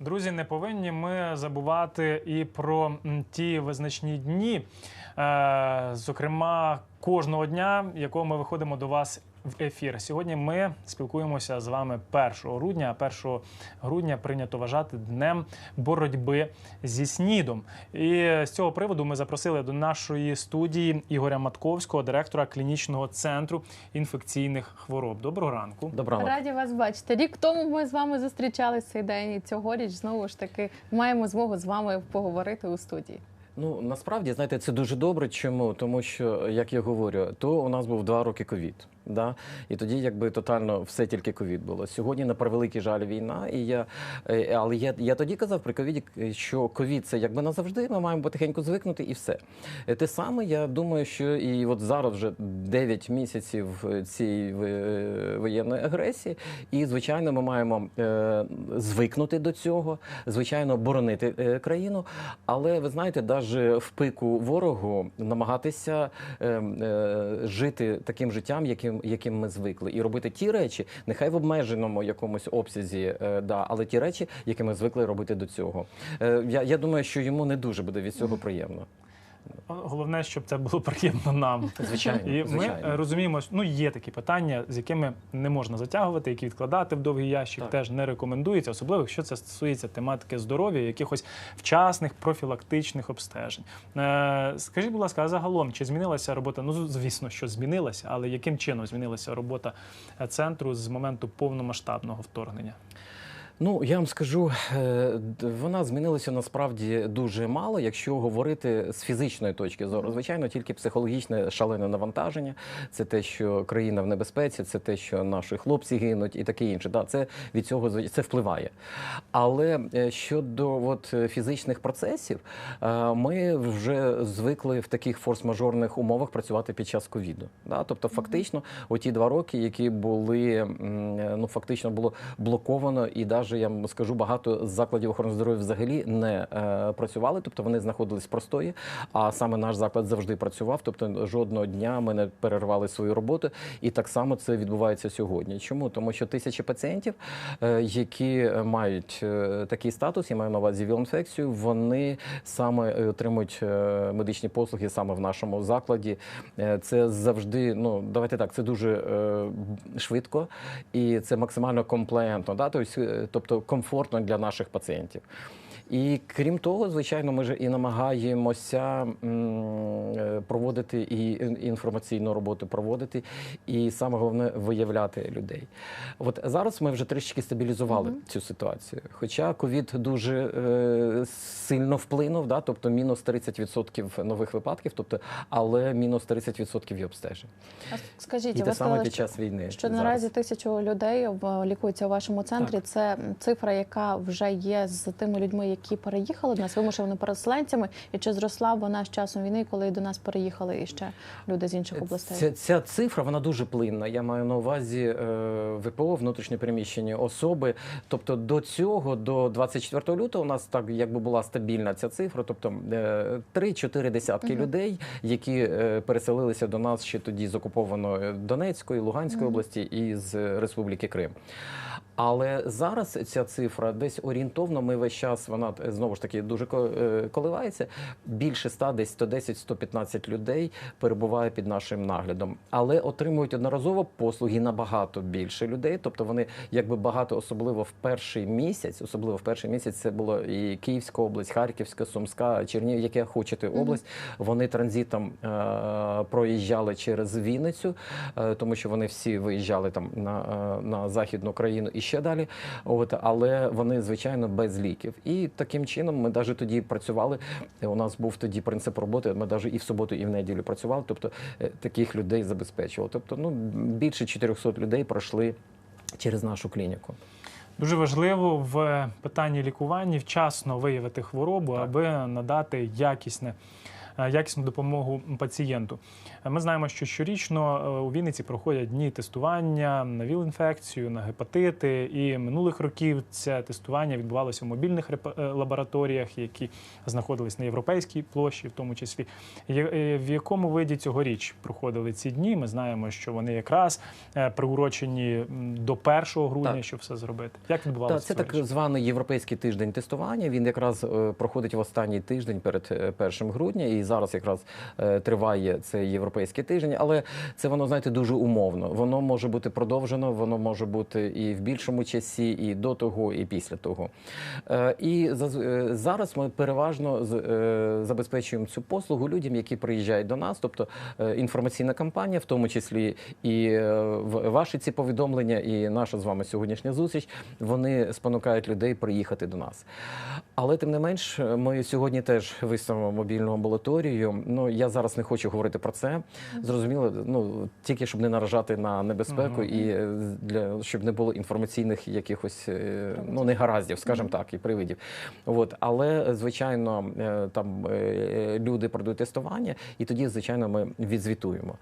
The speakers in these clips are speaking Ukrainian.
Друзі, не повинні ми забувати і про ті визначні дні, е, зокрема кожного дня, якого ми виходимо до вас в ефір. Сьогодні ми спілкуємося з вами 1 грудня. а 1 грудня прийнято вважати днем боротьби зі снідом. І з цього приводу ми запросили до нашої студії Ігоря Матковського, директора клінічного центру інфекційних хвороб. Доброго ранку. Доброго. Раді вас бачити. Рік тому ми з вами зустрічалися цей день, і цьогоріч знову ж таки маємо змогу з вами поговорити у студії. Ну насправді знаєте, це дуже добре. Чому? Тому що, як я говорю, то у нас був два роки ковід. Да? І тоді якби тотально все тільки ковід було. Сьогодні на превеликий жаль війна. І я, е, але я, я тоді казав при ковіді, що ковід це якби назавжди, ми маємо потихеньку звикнути і все. Е, Те саме, я думаю, що і от зараз вже 9 місяців цієї воєнної агресії, і звичайно, ми маємо е, звикнути до цього, звичайно, боронити е, країну. Але ви знаєте, навіть в пику ворогу намагатися е, е, жити таким життям, яким, яким ми звикли, і робити ті речі, нехай в обмеженому якомусь обсязі, е, да, але ті речі, які ми звикли робити до цього. Е, я, я думаю, що йому не дуже буде від цього приємно. Головне, щоб це було приємно нам. Звичайно, І ми звичайно. е, розуміємо, що, ну є такі питання, з якими не можна затягувати, які відкладати в довгий ящик, Так. теж не рекомендується, особливо якщо це стосується тематики здоров'я, якихось вчасних профілактичних обстежень. Е, скажіть, будь ласка, а загалом чи змінилася робота? Ну звісно, що змінилася, але яким чином змінилася робота е, центру з моменту повномасштабного вторгнення? Ну, я вам скажу, е, вона змінилася насправді дуже мало, якщо говорити з фізичної точки зору. Звичайно, тільки психологічне шалене навантаження. Це те, що країна в небезпеці, це те, що наші хлопці гинуть, і таке інше. Да, це від цього це впливає. Але е, щодо от, фізичних процесів, е, ми вже звикли в таких форс-мажорних умовах працювати під час ковіду. Да? Тобто, фактично, оті два роки, які були ну фактично було блоковано, і навіть я вам скажу, багато закладів охорони здоров'я взагалі не е, працювали, тобто вони знаходились простої. А саме наш заклад завжди працював. Тобто жодного дня ми не перервали свою роботу, і так само це відбувається сьогодні. Чому? Тому що тисячі пацієнтів, е, які мають е, такий статус, я маю на увазі віл-інфекцію, вони саме е, отримують е, медичні послуги саме в нашому закладі. Е, Це завжди, ну давайте так, це дуже е, швидко і це максимально комплеєнтно, да? тобто, е, тобто комфортно для наших пацієнтів. І крім того, звичайно, ми ж і намагаємося е, проводити і інформаційну роботу проводити, і саме головне виявляти людей. От зараз ми вже трішки стабілізували цю ситуацію. Хоча ковід дуже е, сильно вплинув, да, тобто мінус 30% нових випадків, тобто, але мінус 30% і обстежень. А скажіть, І те саме під час війни. що зараз. наразі тисячу людей лікується у вашому центрі. Так. Це цифра, яка вже є з тими людьми, які переїхали до нас, вимушеними переселенцями, і чи зросла вона з часом війни, коли до нас переїхали і ще люди з інших областей? Ця, ця цифра вона дуже плинна. Я маю на увазі е, ВПО, внутрішньо переміщені особи. Тобто до цього, до 24 лютого, у нас так якби була стабільна ця цифра. Тобто е, 3-4 десятки Мгм. людей, які е, переселилися до нас ще тоді з окупованої Донецької, Луганської Мгм. області і з Республіки Крим. Але зараз ця цифра десь орієнтовно. Ми весь час вона е, знову ж таки дуже е, коливається. Більше 100, десь 110-115 людей перебуває під нашим наглядом, але отримують одноразово послуги набагато більше людей. Тобто вони якби багато, особливо в перший місяць, особливо в перший місяць це було і Київська область, Харківська, Сумська, Чернігів, яке хочете область. Вони транзитом е, проїжджали через Вінницю, е, тому що вони всі виїжджали там на, е, на західну країну і ще далі. От але вони звичайно без ліків. І таким чином ми навіть тоді працювали. Е, У нас був тоді принцип роботи. Ми навіть і в суботу, і в неділю працювали. Тобто е, таких людей забезпечували. Тобто, ну більше 400 людей пройшли через нашу клініку. Дуже важливо в питанні лікування вчасно виявити хворобу, Так. аби надати якісне е, якісну допомогу пацієнту. Ми знаємо, що щорічно е, у Вінниці проходять дні тестування на ВІЛ-інфекцію, на гепатити. І минулих років це тестування відбувалося в мобільних е, лабораторіях, які знаходились на європейській площі, в тому числі. Е, В якому виді цьогоріч проходили ці дні? Ми знаємо, що вони якраз приурочені до 1 грудня, Так. щоб все зробити. Як відбувалося? Так, це цьогоріч? так званий європейський тиждень тестування. Він якраз проходить в останній тиждень перед е, 1 грудня, і зараз якраз триває цей європейський тиждень. Але це воно знаєте дуже умовно. Воно може бути продовжено, воно може бути і в більшому часі, і до того, і після того. Е, І е, зараз ми переважно е, забезпечуємо цю послугу людям, які приїжджають до нас, тобто інформаційна кампанія, в тому числі і ваші ці повідомлення, і наша з вами сьогоднішня зустріч, вони спонукають людей приїхати до нас. Але тим не менш, ми сьогодні теж виставимо мобільну амбулаторію. Ну я зараз не хочу говорити про це. Зрозуміло, ну тільки щоб не наражати на небезпеку Мгм. і е, для щоб не було інформаційних якихось е, ну негараздів, скажімо так, і привидів. От але звичайно, е, там люди продають тестування, і тоді, звичайно, ми відзвітуємо.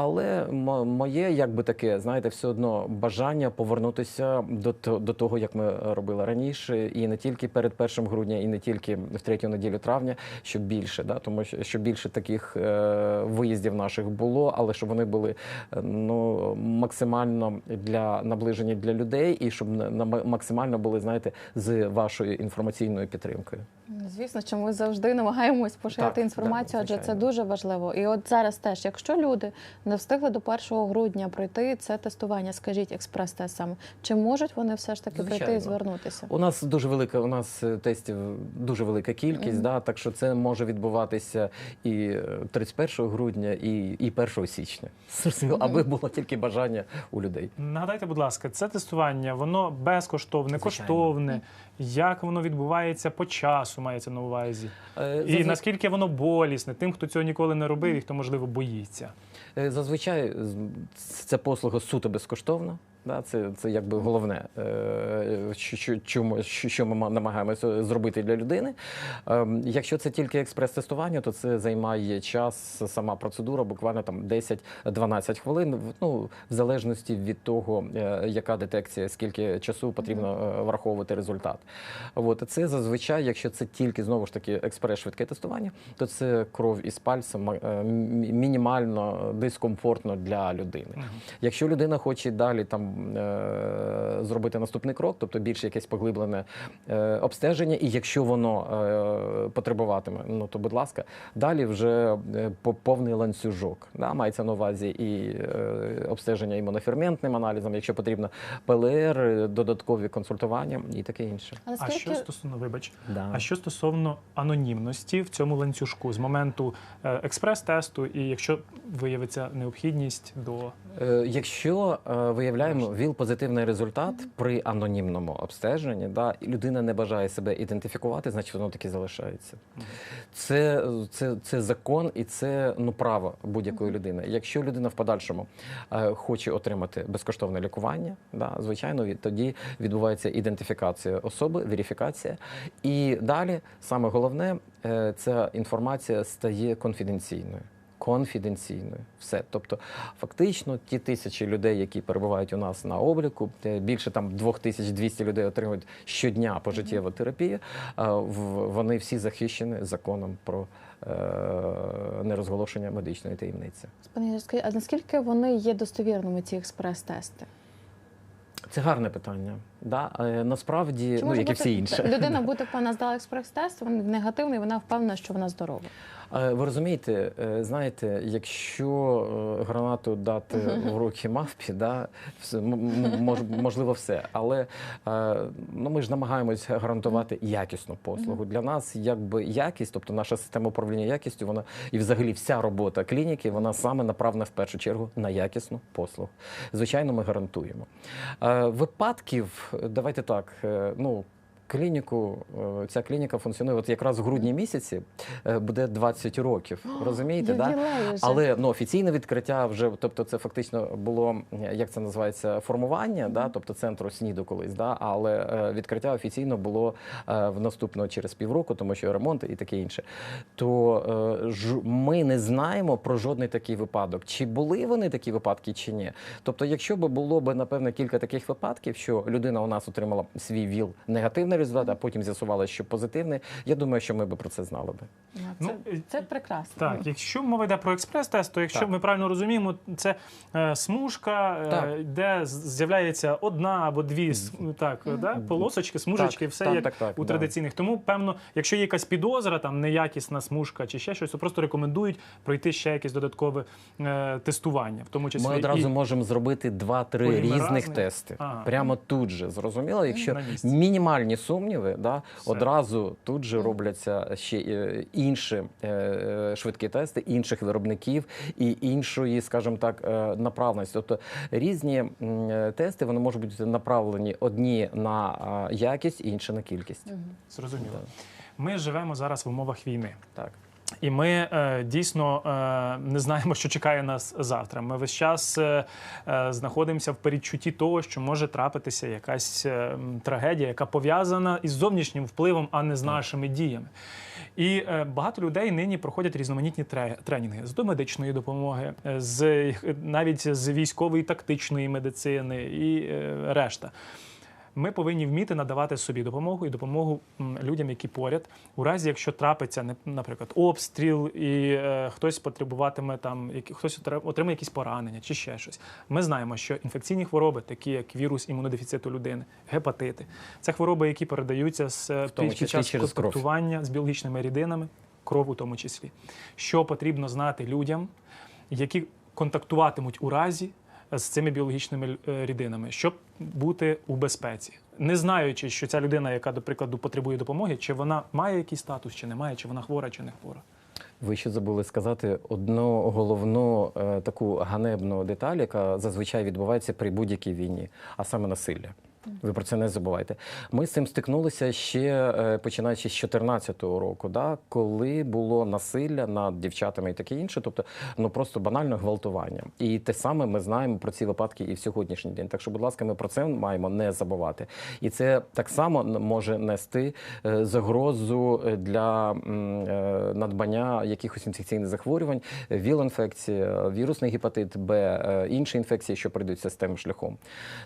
Але мо- моє, якби таке, знаєте, все одно бажання повернутися до, до того, як ми робили раніше, і не тільки перед 1 грудня, і не тільки в третю неділю травня, щоб більше, да, тому що щоб більше таких е, виїздів наших було, але щоб вони були е, ну максимально для наближені для людей, і щоб на- максимально були, знаєте, з вашою інформаційною підтримкою. Звісно, що ми завжди намагаємось поширити Так, інформацію, так, адже це дуже важливо. І от зараз теж, якщо люди не встигли до 1 грудня пройти це тестування, скажіть експрес-тест саме, чи можуть вони все ж таки прийти і звернутися? У нас дуже велика, у нас е, тестів дуже велика кількість, Мгм. да, так що це може відбуватися і е, 31 грудня, і, і 1 січня. Зрозуміло, аби було тільки бажання у людей. Нагадайте, будь ласка, це тестування, воно безкоштовне, Звичайно. коштовне. Як воно відбувається по часу, мається на увазі? Е, І наскільки воно болісне тим, хто цього ніколи не робив і хто, можливо, боїться. Е, Зазвичай ця послуга суто безкоштовна. Да, це, це якби головне, е, що, що, чому- що, ми ма- намагаємося зробити для людини. Ем, Якщо це тільки експрес-тестування, то це займає час, сама процедура, буквально там 10-12 хвилин. Ну, в залежності від того, е, яка детекція, скільки часу потрібно е, враховувати результат. От це зазвичай, якщо це тільки знову ж таки експрес-швидке тестування, то це кров із пальцем ма- е, мі- мінімально дискомфортно для людини. Якщо людина хоче далі там е, зробити наступний крок, тобто більш якесь поглиблене е, обстеження, і якщо воно е, потребуватиме, ну то будь ласка, далі вже е, по- повний ланцюжок. Да, мається на увазі і е, обстеження імуноферментним аналізом, якщо потрібно ПЛР, е, додаткові консультування і таке інше. А що стосовно, вибач, Да. а що стосовно анонімності в цьому ланцюжку з моменту е, експрес-тесту, і якщо виявиться необхідність до Е, Якщо е, ВІЛ-позитивний результат при анонімному обстеженні, да, і людина не бажає себе ідентифікувати, значить воно таки залишається. Це, це, це закон і це ну, право будь-якої людини. Якщо людина в подальшому е, хоче отримати безкоштовне лікування, да, звичайно, від, тоді відбувається ідентифікація особи, верифікація. І далі, саме головне, е, ця інформація стає конфіденційною. Конфіденційною, все. Тобто, фактично, ті тисячі людей, які перебувають у нас на обліку, е, більше там 2200 людей отримують щодня пожиттєву терапію. Вони всі захищені законом про е, нерозголошення медичної таємниці. Пані Ігор, а наскільки вони є достовірними, ці експрес-тести? Це гарне питання. Да? е, Насправді, Чи ну як і всі інші. Людина буде вона здала експрес-тест, він негативний, вона впевнена, що вона здорова. Е, Ви розумієте, е, знаєте, якщо гранату дати в руки мавпі, да, можливо, все. Але ну, ми ж намагаємось гарантувати якісну послугу. Для нас якби якість, тобто наша система управління якістю, вона і взагалі вся робота клініки, вона саме направлена в першу чергу на якісну послугу. Звичайно, ми гарантуємо. Випадків, давайте так, е, ну. Клініку, е, ця клініка функціонує от якраз в грудні місяці е, буде 20 років. Розумієте, да? Але ну, офіційне відкриття вже, тобто це фактично було, як це називається, формування, да? тобто центру СНІДу колись, да? але е, відкриття офіційно було в наступного через півроку, тому що ремонт і таке інше. То ж, ми не знаємо про жодний такий випадок. Чи були вони такі випадки, чи ні. Тобто, якщо б було б, напевно, кілька таких випадків, що людина у нас отримала свій ВІЛ негативний результат, а потім з'ясувалося, що позитивний, я думаю, що ми б про це знали би. Ну, Ну, Це, е, це прекрасно. Так, якщо мова йде про експрес-тест, то якщо Так. ми правильно розуміємо, це е, смужка, е, Так. де з'являється одна або дві с- так, да, полосочки, смужечки, Так, все так, як так, так, у да. традиційних. Тому, певно, якщо є якась підозра, там неякісна смужка чи ще щось, то просто рекомендують пройти ще якесь додаткове е, тестування, в тому числі Ми одразу і можемо зробити два-три різних тести. Ага. Прямо тут же. Зрозуміло, якщо мінімальні сумніви, да, Все. одразу тут же робляться ще е, інші е, е, швидкі тести інших виробників і іншої, скажімо так, направленості. Тобто різні тести вони можуть бути направлені одні на якість, інші на кількість. зрозуміло. Ми живемо зараз в умовах війни. Так. І ми е, дійсно е, не знаємо, що чекає нас завтра. Ми весь час е, знаходимося в передчутті того, що може трапитися якась трагедія, яка пов'язана із зовнішнім впливом, а не з нашими діями. І багато людей нині проходять різноманітні тре- тренінги з домедичної допомоги, з навіть з військової тактичної медицини і решта. Ми повинні вміти надавати собі допомогу і допомогу людям, які поряд, у разі, якщо трапиться, наприклад, обстріл, і е, хтось потребуватиме там, які, хтось отримає якісь поранення чи ще щось. Ми знаємо, що інфекційні хвороби, такі як вірус імунодефіциту людини, гепатити, це хвороби, які передаються з е, тому під час контактування з біологічними рідинами, кров у тому числі. Що потрібно знати людям, які контактуватимуть у разі з цими біологічними е, рідинами, щоб бути у безпеці, не знаючи, що ця людина, яка, до прикладу, потребує допомоги, чи вона має якийсь статус, чи не має, чи вона хвора, чи не хвора. Ви ще забули сказати одну головну е, таку ганебну деталь, яка зазвичай відбувається при будь-якій війні, а саме насилля. Ви про це не забувайте. Ми з цим стикнулися ще е, починаючи з 2014 року, да, коли було насилля над дівчатами і таке інше, тобто ну просто банально гвалтування. І те саме ми знаємо про ці випадки і в сьогоднішній день. Так що, будь ласка, ми про це маємо не забувати. І це так само може нести е, загрозу е, для надбання якихось інфекційних захворювань, віл-інфекція, вірусний гепатит Б, інші інфекції, що прийдуть системним шляхом.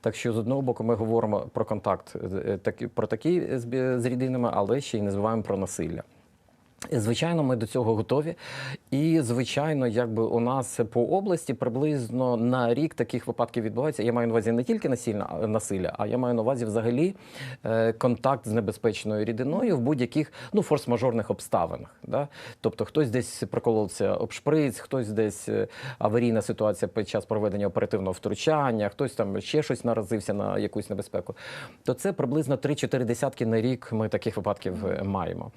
Так що з одного боку ми говоримо про контакт е, такі- про такі з, з рідинами, але ще й не забуваємо про насилля. Звичайно, ми до цього готові. І, звичайно, якби у нас по області приблизно на рік таких випадків відбувається. Я маю на увазі не тільки насильна насилля, а я маю на увазі взагалі е, контакт з небезпечною рідиною в будь-яких ну форс-мажорних обставинах. Да? Тобто хтось десь проколовся об шприц, хтось десь е, аварійна ситуація під час проведення оперативного втручання, хтось там ще щось наразився на якусь небезпеку. То це приблизно 3-4 десятки на рік ми таких випадків е, маємо.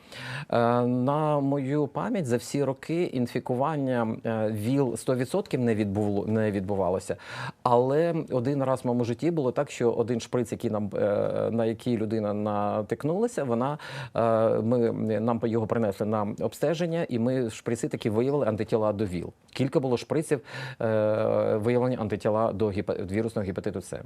На мою пам'ять за всі роки інфікування е, ВІЛ 100% не відбуло не відбувалося. Але один раз в моєму житті було так, що один шприц, який нам е, на який людина натикнулася, вона е, ми нам його принесли на обстеження, і ми шприци таки виявили антитіла до ВІЛ. Кілька було шприців виявлені антитіла до вірусного гепатиту С.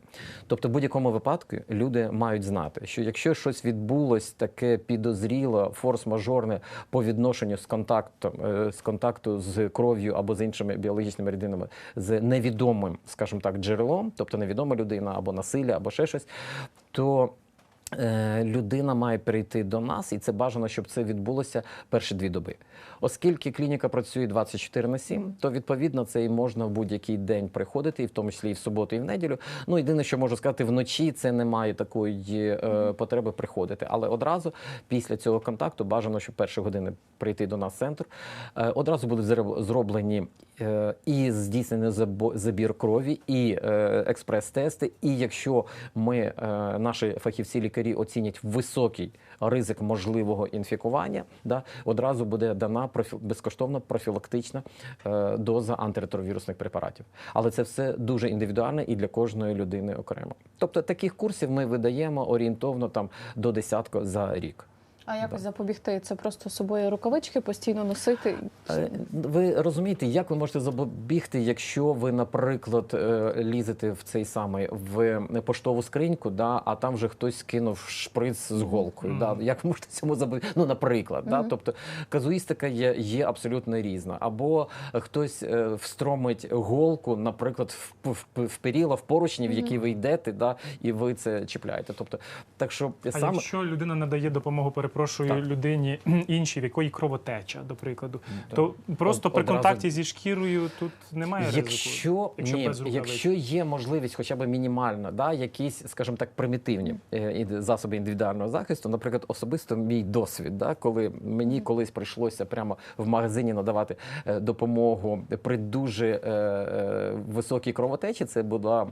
Тобто, в будь-якому випадку люди мають знати, що якщо щось відбулось таке підозріло, форс-мажорне по відношенню з контактом е, з контакту з кров'ю або з іншими біологічними рідинами з невідомим, скажімо так, джерелом, тобто невідома людина або насилля, або ще щось, то е, людина має прийти до нас, і це бажано, щоб це відбулося перші дві доби. Оскільки клініка працює 24 на 7, то відповідно це і можна в будь-який день приходити, і в тому числі і в суботу, і в неділю. Ну єдине, що можу сказати, вночі це немає такої е, потреби приходити. Але одразу після цього контакту бажано, щоб перші години прийти до нас в центр. Е, одразу будуть зроб- зроблені е, і здійснений забір крові, і е, експрес-тести. І якщо ми, е, наші фахівці лікарі, лікарі оцінять високий ризик можливого інфікування, да, одразу буде дана профі... безкоштовна профілактична е, доза антиретровірусних препаратів. Але це все дуже індивідуально і для кожної людини окремо. Тобто таких курсів ми видаємо орієнтовно там до десятка за рік. А якось запобігти це просто з собою рукавички постійно носити. Ви розумієте, як ви можете запобігти, якщо ви, наприклад, е, лізете в цей самий в поштову скриньку, да, а там вже хтось кинув шприц з голкою. Мгм. Да, як ви можете цьому запобігти? Ну, наприклад, да, тобто казуїстика є, є абсолютно різна. Або хтось е, встромить голку, наприклад, в, в, в періла, в поручні, в які ви йдете, да, і ви це чіпляєте. Тобто, так що А саме якщо людина надає допомогу, перепрошую Так. людині іншій, в якої кровотеча, до прикладу, Да. то просто Од- при одразу- контакті зі шкірою тут немає ризику. Якщо, якщо ні, якщо є можливість, хоча б мінімальна, да, якісь, скажімо так, примітивні е, засоби індивідуального захисту, наприклад, особисто мій досвід, да, коли мені колись прийшлося прямо в магазині надавати е, допомогу при дуже е, е, високій кровотечі, це була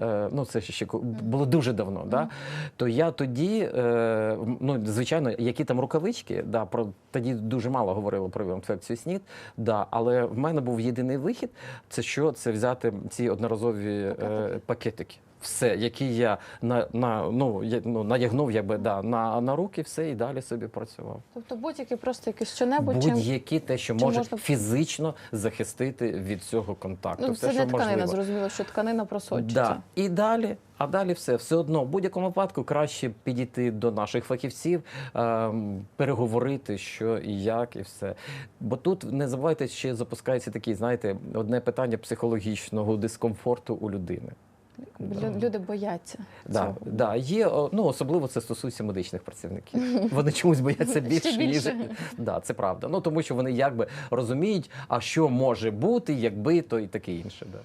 е, ну це ще було дуже давно. Да, то я тоді, е, ну звичайно, які там рукавички, да, про тоді дуже мало говорили про інфекцію снід, да, але в мене був єдиний вихід. Це що? Це взяти ці одноразові е, Пакетики. Все, які я на, на ну, я, ну надягнув, якби да на, на руки, все і далі собі працював. Тобто будь-які просто якісь що-небудь, Будь-які те, що може можна- фізично захистити від цього контакту. ну, все, це що не тканина, можливо. зрозуміло, що тканина просочиться. Да. І далі, а далі все. Все одно, в будь-якому випадку краще підійти до наших фахівців, ем, переговорити, що і як, і все. Бо тут не забувайте, ще запускається такий, знаєте, одне питання психологічного дискомфорту у людини. Лю- Люди бояться. Да, цього. да, є, ну, особливо це стосується медичних працівників. Вони чомусь бояться більше, більше. ніж да, це правда. Ну тому що вони якби розуміють, а що може бути, якби то і таке інше. Да.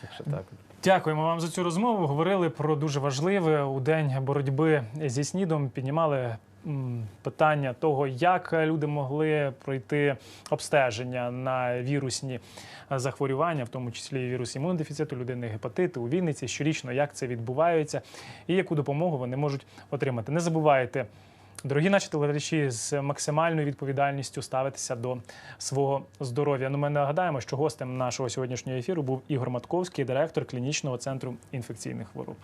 Так що так. Дякуємо вам за цю розмову. Говорили про дуже важливе у день боротьби зі снідом. Піднімали питання того, як люди могли пройти обстеження на вірусні захворювання, в тому числі вірус імунодефіциту, людини гепатити у Вінниці. Щорічно як це відбувається і яку допомогу вони можуть отримати. Не забувайте. Дорогі наші телеглядачі, з максимальною відповідальністю ставитися до свого здоров'я. Ну, ми нагадаємо, що гостем нашого сьогоднішнього ефіру був Ігор Матковський, директор клінічного центру інфекційних хвороб.